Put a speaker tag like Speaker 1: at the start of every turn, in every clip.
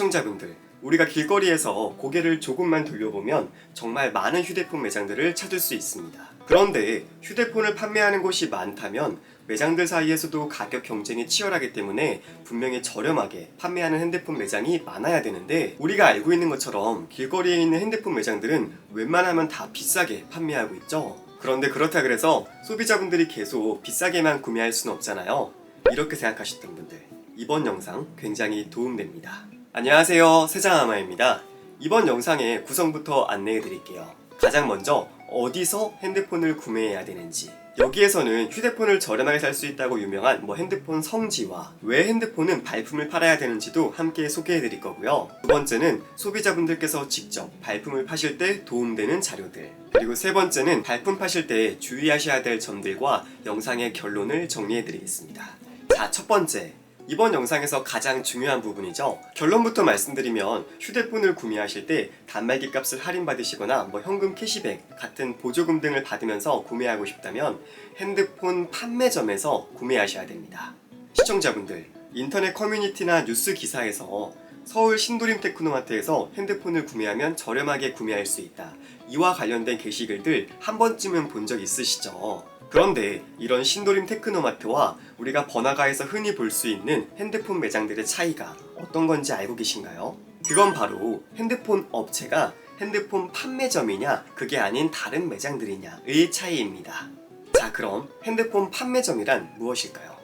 Speaker 1: 시청자분들, 우리가 길거리에서 고개를 조금만 돌려보면 정말 많은 휴대폰 매장들을 찾을 수 있습니다. 그런데 휴대폰을 판매하는 곳이 많다면 매장들 사이에서도 가격 경쟁이 치열하기 때문에 분명히 저렴하게 판매하는 핸드폰 매장이 많아야 되는데 우리가 알고 있는 것처럼 길거리에 있는 핸드폰 매장들은 웬만하면 다 비싸게 판매하고 있죠. 그런데 그렇다 그래서 소비자분들이 계속 비싸게만 구매할 수는 없잖아요. 이렇게 생각하셨던 분들 이번 영상 굉장히 도움됩니다. 안녕하세요 세장아마입니다. 이번 영상의 구성부터 안내해 드릴게요. 가장 먼저 어디서 핸드폰을 구매해야 되는지 여기에서는 휴대폰을 저렴하게 살 수 있다고 유명한 뭐 핸드폰 성지와 왜 핸드폰은 발품을 팔아야 되는지도 함께 소개해 드릴 거고요. 두 번째는 소비자분들께서 직접 발품을 파실 때 도움되는 자료들. 그리고 세 번째는 발품 파실 때 주의하셔야 될 점들과 영상의 결론을 정리해 드리겠습니다. 자, 첫 번째. 이번 영상에서 가장 중요한 부분이죠. 결론부터 말씀드리면 휴대폰을 구매하실 때 단말기 값을 할인받으시거나 뭐 현금 캐시백 같은 보조금 등을 받으면서 구매하고 싶다면 핸드폰 판매점에서 구매하셔야 됩니다. 시청자분들, 인터넷 커뮤니티나 뉴스 기사에서 서울 신도림 테크노마트에서 핸드폰을 구매하면 저렴하게 구매할 수 있다. 이와 관련된 게시글들 한 번쯤은 본 적 있으시죠? 그런데 이런 신도림 테크노마트와 우리가 번화가에서 흔히 볼 수 있는 핸드폰 매장들의 차이가 어떤 건지 알고 계신가요? 그건 바로 핸드폰 업체가 핸드폰 판매점이냐 그게 아닌 다른 매장들이냐의 차이입니다. 자 그럼 핸드폰 판매점이란 무엇일까요?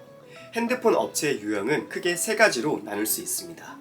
Speaker 1: 핸드폰 업체의 유형은 크게 세 가지로 나눌 수 있습니다.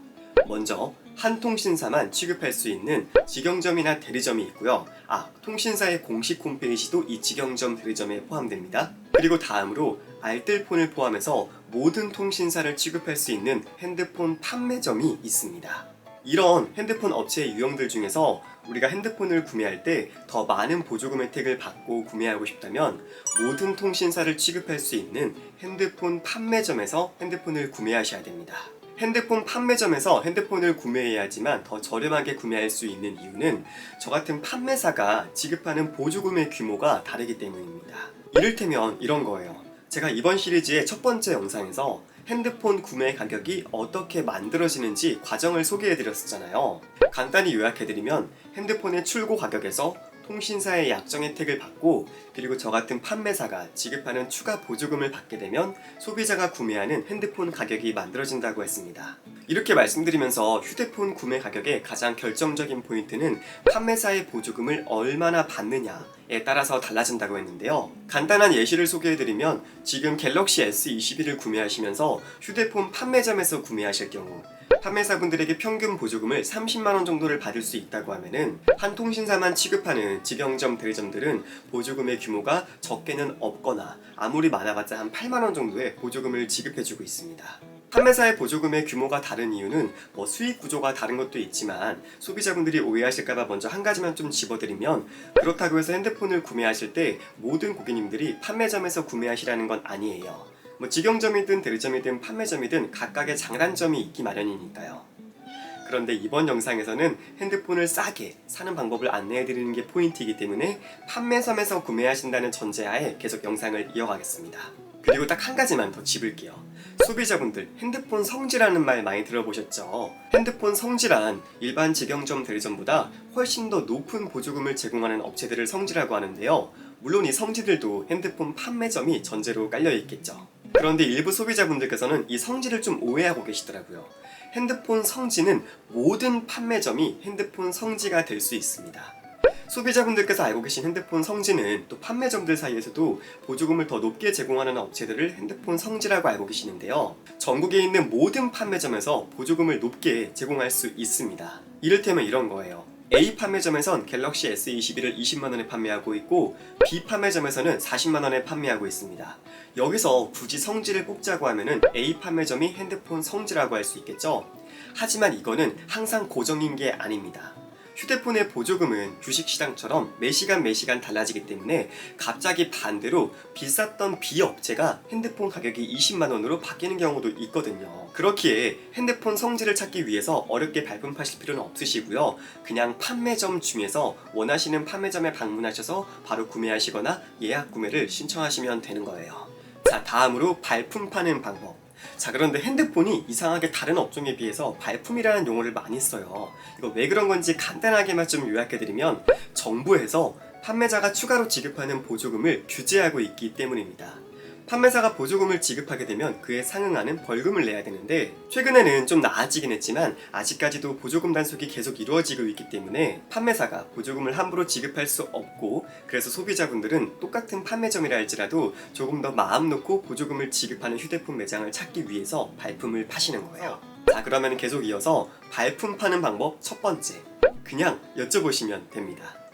Speaker 1: 먼저 한 통신사만 취급할 수 있는 직영점이나 대리점이 있고요. 아, 통신사의 공식 홈페이지도 이 직영점 대리점에 포함됩니다. 그리고 다음으로 알뜰폰을 포함해서 모든 통신사를 취급할 수 있는 핸드폰 판매점이 있습니다. 이런 핸드폰 업체의 유형들 중에서 우리가 핸드폰을 구매할 때 더 많은 보조금 혜택을 받고 구매하고 싶다면 모든 통신사를 취급할 수 있는 핸드폰 판매점에서 핸드폰을 구매하셔야 됩니다. 핸드폰 판매점에서 핸드폰을 구매해야지만 더 저렴하게 구매할 수 있는 이유는 저 같은 판매사가 지급하는 보조금의 규모가 다르기 때문입니다. 이를테면 이런 거예요. 제가 이번 시리즈의 첫 번째 영상에서 핸드폰 구매 가격이 어떻게 만들어지는지 과정을 소개해 드렸었잖아요. 간단히 요약해 드리면 핸드폰의 출고 가격에서 통신사의 약정 혜택을 받고 그리고 저 같은 판매사가 지급하는 추가 보조금을 받게 되면 소비자가 구매하는 핸드폰 가격이 만들어진다고 했습니다. 이렇게 말씀드리면서 휴대폰 구매 가격의 가장 결정적인 포인트는 판매사의 보조금을 얼마나 받느냐에 따라서 달라진다고 했는데요. 간단한 예시를 소개해드리면 지금 갤럭시 S21을 구매하시면서 휴대폰 판매점에서 구매하실 경우 판매사분들에게 평균 보조금을 30만원 정도를 받을 수 있다고 하면은 한 통신사만 취급하는 직영점 대리점들은 보조금의 규모가 적게는 없거나 아무리 많아봤자 한 8만원 정도의 보조금을 지급해주고 있습니다. 판매사의 보조금의 규모가 다른 이유는 뭐 수익 구조가 다른 것도 있지만 소비자분들이 오해하실까봐 먼저 한 가지만 좀 집어드리면 그렇다고 해서 핸드폰을 구매하실 때 모든 고객님들이 판매점에서 구매하시라는 건 아니에요. 뭐 직영점이든 대리점이든 판매점이든 각각의 장단점이 있기 마련이니까요. 그런데 이번 영상에서는 핸드폰을 싸게 사는 방법을 안내해드리는 게 포인트이기 때문에 판매점에서 구매하신다는 전제하에 계속 영상을 이어가겠습니다. 그리고 딱 한 가지만 더 짚을게요. 소비자분들 핸드폰 성지라는 말 많이 들어보셨죠? 핸드폰 성지란 일반 직영점 대리점보다 훨씬 더 높은 보조금을 제공하는 업체들을 성지라고 하는데요. 물론 이 성지들도 핸드폰 판매점이 전제로 깔려 있겠죠. 그런데 일부 소비자분들께서는 이 성지를 좀 오해하고 계시더라고요. 핸드폰 성지는 모든 판매점이 핸드폰 성지가 될 수 있습니다. 소비자분들께서 알고 계신 핸드폰 성지는 또 판매점들 사이에서도 보조금을 더 높게 제공하는 업체들을 핸드폰 성지라고 알고 계시는데요. 전국에 있는 모든 판매점에서 보조금을 높게 제공할 수 있습니다. 이를테면 이런 거예요. A 판매점에선 갤럭시 S21을 20만원에 판매하고 있고 B 판매점에서는 40만원에 판매하고 있습니다. 여기서 굳이 성지를 뽑자고 하면은 A 판매점이 핸드폰 성지라고 할 수 있겠죠? 하지만 이거는 항상 고정인 게 아닙니다. 휴대폰의 보조금은 주식시장처럼 매시간 매시간 달라지기 때문에 갑자기 반대로 비쌌던 B 업체가 핸드폰 가격이 20만원으로 바뀌는 경우도 있거든요. 그렇기에 핸드폰 성질을 찾기 위해서 어렵게 발품 파실 필요는 없으시고요. 그냥 판매점 중에서 원하시는 판매점에 방문하셔서 바로 구매하시거나 예약 구매를 신청하시면 되는 거예요. 자, 다음으로 발품 파는 방법. 자 그런데 핸드폰이 이상하게 다른 업종에 비해서 발품이라는 용어를 많이 써요. 이거 왜 그런 건지 간단하게만 좀 요약해드리면 정부에서 판매자가 추가로 지급하는 보조금을 규제하고 있기 때문입니다. 판매사가 보조금을 지급하게 되면 그에 상응하는 벌금을 내야 되는데 최근에는 좀 나아지긴 했지만 아직까지도 보조금 단속이 계속 이루어지고 있기 때문에 판매사가 보조금을 함부로 지급할 수 없고 그래서 소비자분들은 똑같은 판매점이라 할지라도 조금 더 마음 놓고 보조금을 지급하는 휴대폰 매장을 찾기 위해서 발품을 파시는 거예요. 자 그러면 계속 이어서 발품 파는 방법 첫 번째 그냥 여쭤보시면 됩니다.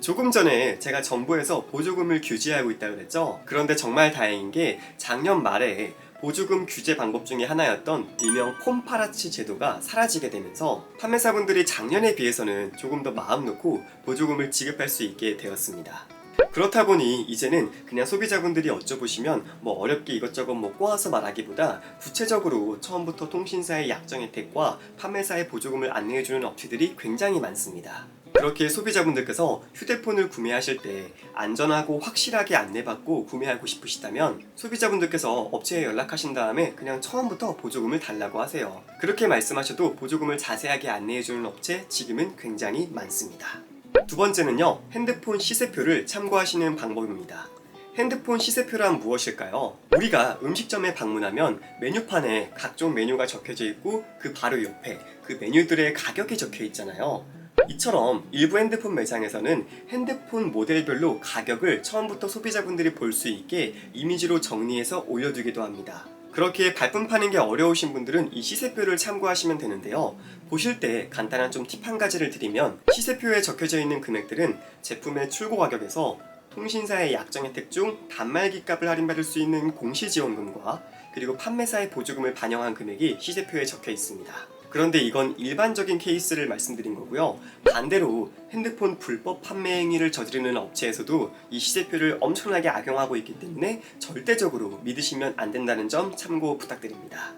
Speaker 1: 조금 전에 제가 정부에서 보조금을 규제하고 있다고 그랬죠? 그런데 정말 다행인 게 작년 말에 보조금 규제 방법 중에 하나였던 일명 폼파라치 제도가 사라지게 되면서 판매사분들이 작년에 비해서는 조금 더 마음 놓고 보조금을 지급할 수 있게 되었습니다. 그렇다 보니 이제는 그냥 소비자분들이 여쭤보시면 뭐 어렵게 이것저것 뭐 꼬아서 말하기보다 구체적으로 처음부터 통신사의 약정 혜택과 판매사의 보조금을 안내해주는 업체들이 굉장히 많습니다. 그렇게 소비자분들께서 휴대폰을 구매하실 때 안전하고 확실하게 안내받고 구매하고 싶으시다면 소비자분들께서 업체에 연락하신 다음에 그냥 처음부터 보조금을 달라고 하세요. 그렇게 말씀하셔도 보조금을 자세하게 안내해주는 업체 지금은 굉장히 많습니다. 두 번째는요, 핸드폰 시세표를 참고하시는 방법입니다. 핸드폰 시세표란 무엇일까요? 우리가 음식점에 방문하면 메뉴판에 각종 메뉴가 적혀져 있고 그 바로 옆에 그 메뉴들의 가격이 적혀 있잖아요. 이처럼 일부 핸드폰 매장에서는 핸드폰 모델별로 가격을 처음부터 소비자분들이 볼 수 있게 이미지로 정리해서 올려두기도 합니다. 그렇게 발품 파는 게 어려우신 분들은 이 시세표를 참고하시면 되는데요. 보실 때 간단한 좀 팁 한 가지를 드리면 시세표에 적혀져 있는 금액들은 제품의 출고 가격에서 통신사의 약정 혜택 중 단말기 값을 할인받을 수 있는 공시지원금과 그리고 판매사의 보조금을 반영한 금액이 시세표에 적혀 있습니다. 그런데 이건 일반적인 케이스를 말씀드린 거고요. 반대로 핸드폰 불법 판매 행위를 저지르는 업체에서도 이 시세표를 엄청나게 악용하고 있기 때문에 절대적으로 믿으시면 안 된다는 점 참고 부탁드립니다.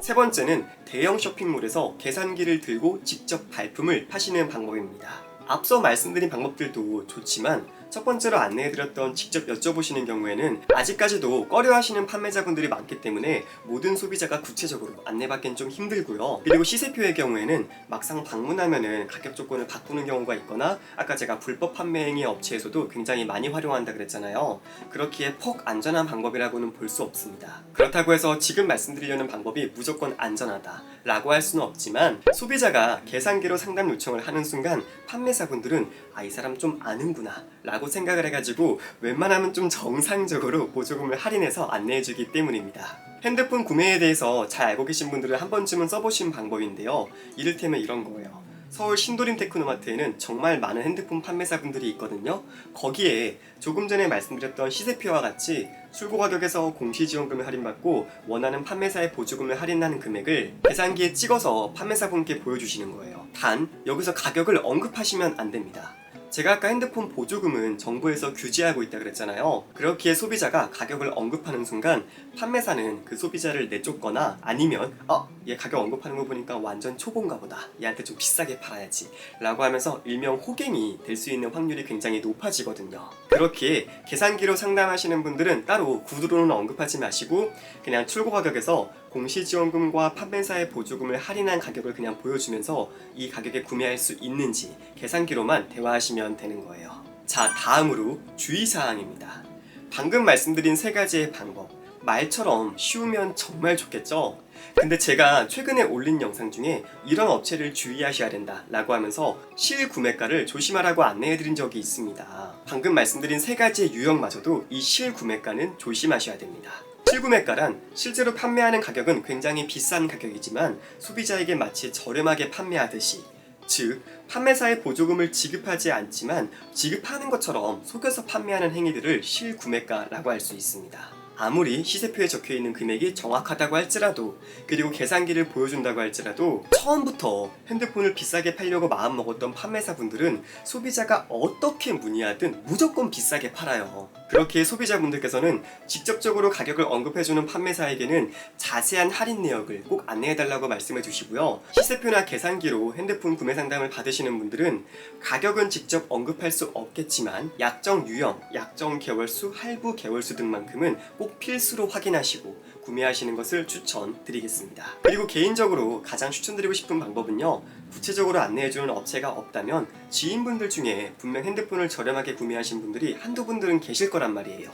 Speaker 1: 세 번째는 대형 쇼핑몰에서 계산기를 들고 직접 발품을 파시는 방법입니다. 앞서 말씀드린 방법들도 좋지만 첫 번째로 안내해드렸던 직접 여쭤보시는 경우에는 아직까지도 꺼려하시는 판매자분들이 많기 때문에 모든 소비자가 구체적으로 안내받기는 좀 힘들고요. 그리고 시세표의 경우에는 막상 방문하면은 가격 조건을 바꾸는 경우가 있거나 아까 제가 불법 판매 행위 업체에서도 굉장히 많이 활용한다 그랬잖아요. 그렇기에 폭 안전한 방법이라고는 볼 수 없습니다. 그렇다고 해서 지금 말씀드리려는 방법이 무조건 안전하다라고 할 수는 없지만 소비자가 계산기로 상담 요청을 하는 순간 판매사분들은 아 이 사람 좀 아는구나 라고 생각을 해가지고 웬만하면 좀 정상적으로 보조금을 할인해서 안내해주기 때문입니다. 핸드폰 구매에 대해서 잘 알고 계신 분들은 한 번쯤은 써보신 방법인데요. 이를테면 이런 거예요. 서울 신도림 테크노마트에는 정말 많은 핸드폰 판매사분들이 있거든요. 거기에 조금 전에 말씀드렸던 시세표와 같이 출고 가격에서 공시지원금을 할인받고 원하는 판매사의 보조금을 할인하는 금액을 계산기에 찍어서 판매사분께 보여주시는 거예요. 단 여기서 가격을 언급하시면 안 됩니다. 제가 아까 핸드폰 보조금은 정부에서 규제하고 있다 그랬잖아요. 그렇기에 소비자가 가격을 언급하는 순간 판매사는 그 소비자를 내쫓거나 아니면 어, 얘 가격 언급하는 거 보니까 완전 초보인가 보다. 얘한테 좀 비싸게 팔아야지. 라고 하면서 일명 호갱이 될 수 있는 확률이 굉장히 높아지거든요. 그렇기에 계산기로 상담하시는 분들은 따로 구두로는 언급하지 마시고 그냥 출고 가격에서 공시지원금과 판매사의 보조금을 할인한 가격을 그냥 보여주면서 이 가격에 구매할 수 있는지 계산기로만 대화하시면 되는 거예요. 자, 다음으로 주의사항입니다. 방금 말씀드린 세 가지의 방법. 말처럼 쉬우면 정말 좋겠죠? 근데 제가 최근에 올린 영상 중에 이런 업체를 주의하셔야 된다 라고 하면서 실구매가를 조심하라고 안내해드린 적이 있습니다. 방금 말씀드린 세 가지의 유형마저도 이 실구매가는 조심하셔야 됩니다. 실구매가란 실제로 판매하는 가격은 굉장히 비싼 가격이지만 소비자에게 마치 저렴하게 판매하듯이 즉 판매사의 보조금을 지급하지 않지만 지급하는 것처럼 속여서 판매하는 행위들을 실구매가라고 할 수 있습니다. 아무리 시세표에 적혀 있는 금액이 정확하다고 할지라도 그리고 계산기를 보여준다고 할지라도 처음부터 핸드폰을 비싸게 팔려고 마음먹었던 판매사분들은 소비자가 어떻게 문의하든 무조건 비싸게 팔아요. 그렇게 소비자분들께서는 직접적으로 가격을 언급해주는 판매사에게는 자세한 할인 내역을 꼭 안내해달라고 말씀해 주시고요. 시세표나 계산기로 핸드폰 구매 상담을 받으시는 분들은 가격은 직접 언급할 수 없겠지만 약정 유형, 약정 개월수, 할부 개월수 등만큼은 꼭 필수로 확인하시고 구매하시는 것을 추천드리겠습니다. 그리고 개인적으로 가장 추천드리고 싶은 방법은요. 구체적으로 안내해주는 업체가 없다면 지인분들 중에 분명 핸드폰을 저렴하게 구매하신 분들이 한두 분들은 계실 거란 말이에요.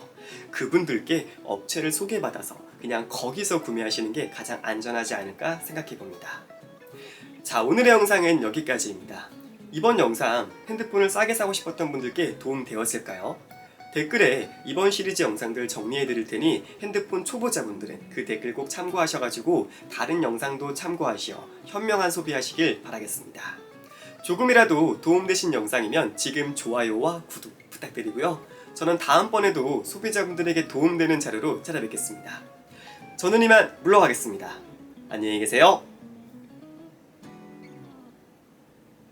Speaker 1: 그분들께 업체를 소개받아서 그냥 거기서 구매하시는 게 가장 안전하지 않을까 생각해 봅니다. 자, 오늘의 영상은 여기까지입니다. 이번 영상 핸드폰을 싸게 사고 싶었던 분들께 도움 되었을까요? 댓글에 이번 시리즈 영상들 정리해 드릴 테니 핸드폰 초보자분들은 그 댓글 꼭 참고하셔가지고 다른 영상도 참고하시어 현명한 소비하시길 바라겠습니다. 조금이라도 도움되신 영상이면 지금 좋아요와 구독 부탁드리고요. 저는 다음번에도 소비자분들에게 도움되는 자료로 찾아뵙겠습니다. 저는 이만 물러가겠습니다. 안녕히 계세요.